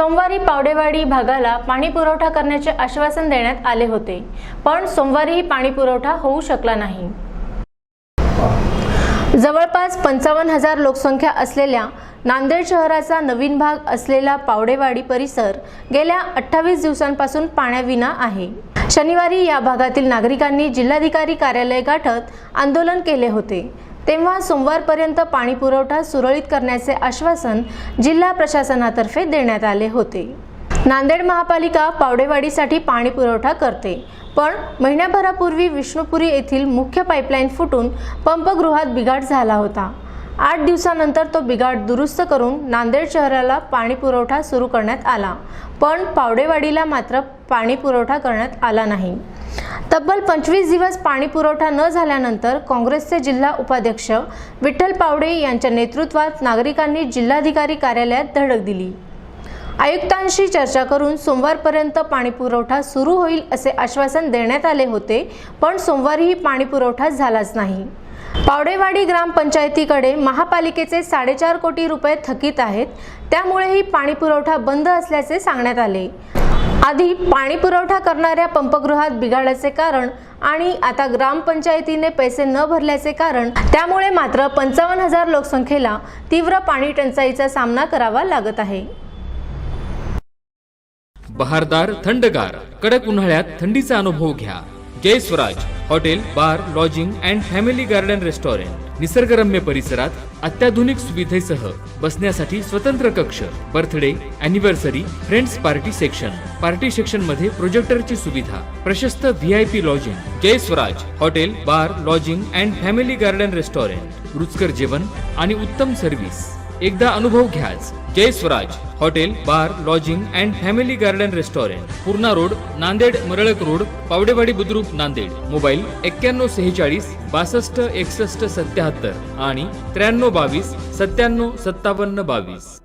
सोमवारी पावडेवाडी भागाला पाणी पुरवठा करण्याचे आश्वासन देण्यात आले होते. पण सोमवारीही पाणी पुरवठा होऊ शकला नाही. जवळपास पंचावन्न हजार लोकसंख्या असलेल्या नांदेड शहराचा नवीन भाग असलेला पावडेवाडी परिसर गेल्या अठ्ठावीस दिवसांपासून पाण्याविना आहे. शनिवारी या भागातील नागरिकांनी जिल्हाधिकारी कार्यालय गाठत आंदोलन केले होते. तेव्हा सोमवारपर्यंत पाणी पुरवठा सुरळीत करण्याचे आश्वासन जिल्हा प्रशासनातर्फे देण्यात आले होते. नांदेड महापालिका पावडेवाडीसाठी पाणी पुरवठा करते पण महिन्याभरापूर्वी विष्णुपुरी येथील मुख्य पाईपलाईन फुटून पंपगृहात बिघाड झाला होता. आठ दिवसानंतर तो बिघाड दुरुस्त करून नांदेड शहराला पाणी पुरवठा सुरू करण्यात आला पण पावडेवाडीला मात्र पाणी पुरवठा करण्यात आला नाही. तब्बल पंचवीस दिवस पाणी पुरवठा न झाल्यानंतर काँग्रेसचे जिल्हा उपाध्यक्ष विठ्ठल पावडे यांच्या नेतृत्वात नागरिकांनी जिल्हाधिकारी कार्यालयात धडक दिली. आयुक्तांशी चर्चा करून सोमवारपर्यंत पाणी पुरवठा सुरू होईल असे आश्वासन देण्यात आले होते पण सोमवारीही पाणी पुरवठा झालाच नाही. पावडेवाडी ग्रामपंचायतीकडे महापालिकेचे साडेचार कोटी रुपये थकीत आहेत त्यामुळेही पाणी पुरवठा बंद असल्याचे सांगण्यात आले. आधी पाणी पुरवठा करणाऱ्या पंपगृहात बिघाडाचे कारण आणि आता ग्रामपंचायतीने पैसे न भरल्याचे कारण त्यामुळे मात्र पंचावन्न हजार लोकसंख्येला तीव्र पाणी टंचाईचा सामना करावा लागत आहे. बहारदार थंडगार कडक उन्हाळ्यात थंडीचा अनुभव घ्या. Jai Swaraj hotel bar lodging and family garden restaurant निसर्गरम्य परिसरात अत्याधुनिक सुविधेसह बसण्यासाठी स्वतंत्र कक्ष birthday anniversary friends party section party सेक्शनमध्ये प्रोजेक्टरची सुविधा प्रशस्त V I P lodging Jai Swaraj hotel bar lodging and family garden restaurant रुचकर जेवण आणि उत्तम सर्व्हिस एकदा अनुभव घ्याच. Jai Swaraj hotel bar lodging and family garden restaurant Purna road Nanded Maralak road Pawdewadi Budruk Nanded. Mobile एक्क्याण्णव सेहेचाळीस बासष्ट एकसष्ट सत्याहत्तर आणि त्र्याण्णव बावीस सत्त्याण्णव सत्तावन्न बावीस.